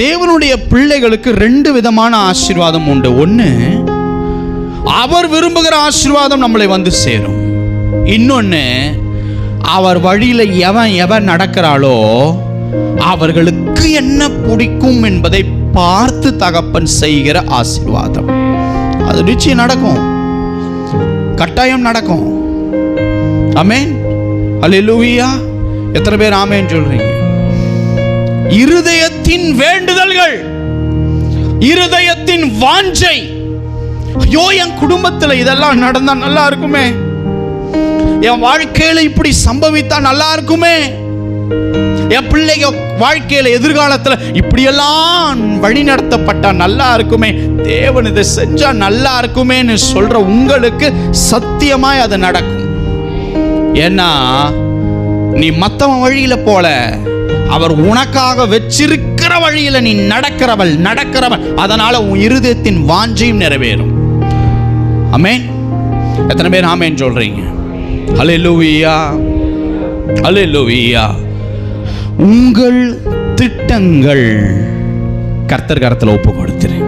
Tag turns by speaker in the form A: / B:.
A: தேவனுடைய பிள்ளைகளுக்கு ரெண்டு விதமான ஆசீர்வாதம் உண்டு. ஒன்று அவர் விரும்புகிற ஆசீர்வாதம் நம்மளை வந்து சேரும். இன்னொன்று அவர் வழியில் எவன் எவன் நடக்கிறாளோ அவர்களுக்கு என்ன பிடிக்கும் என்பதை பார்த்து தகப்பன் செய்கிற ஆசீர்வாதம். அது நிச்சயம் நடக்கும். கட்டாயம் நடக்கும். அமேன் அல்லேலூயா எத்தனை பேர் ஆமேன்னு சொல்றீங்க? இருதயத்தின் வேண்டுதல்கள் இருதயத்தின் வாஞ்சை. ஐயோ என் குடும்பத்தில் இதெல்லாம் நடந்தா நல்லா இருக்குமே. என் வாழ்க்கையில இப்படி சம்பவித்தா நல்லா இருக்குமே. என் பிள்ளைங்க வாழ்க்கையில எதிர்காலத்துல இப்படியெல்லாம் வழி நடத்தப்பட்டா நல்லா இருக்குமே. தேவன் இதை செஞ்சா நல்லா இருக்குமேன்னு சொல்ற உங்களுக்கு சத்தியமாய் அது நடக்கும். ஏன்னா நீ மத்தவன் வழியில போல. அவர் உனக்காக வச்சிருக்கிற வழியில நீ நடக்கிறவள் நடக்கிறவன் அதனால உன் இருதயத்தின் வாஞ்சையும் நிறைவேறும். அமேன் எத்தனை பேர் ஆமேன் சொல்றீங்க? அல்லேலூயா அல்லேலூயா உங்கள் திட்டங்கள் கர்த்தர் கரத்தில் ஒப்பு கொடுத்துரு